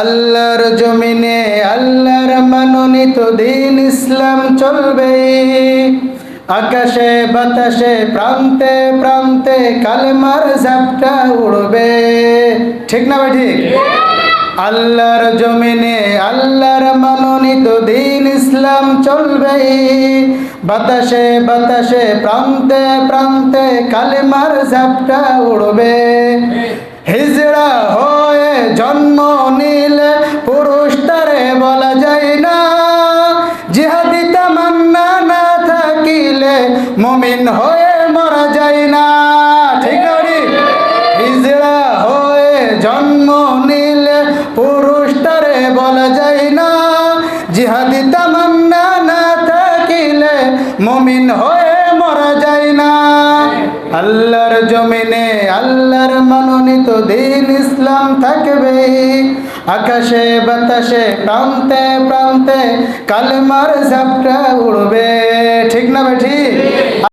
আল্লাহর জমিনে, আল্লাহর মনোনীত দিন ইসলাম চলবে আকাশে, বাতাসে, প্রান্তে প্রান্তে কালেমার ঝাপটা উড়বে। ঠিক না ভাই ঠিক? আল্লাহর জমিনে, আল্লাহর মনোনীত দিন ইসলাম চলবে বাতাসে বাতাসে, প্রান্তে প্রান্তে কালেমার ঝাপটা উড়বে। হিজড়া হয়ে জন্ম মমিন হয়ে মরা যায় না। ঠিক না ঠিক? হিজড়া হয়ে জন্ম নিলে পুরুষ তারে বলা যায় না। জিহাদি তামান্না না থাকিলে মমিন হয়ে মরা যায় না। আল্লাহর জমিনে আল্লাহর মনোনীত দিন ইসলাম থাকবে আকাশে, বাতাসে, প্রান্তে প্রান্তে কালেমার ঝাপটা উড়বে।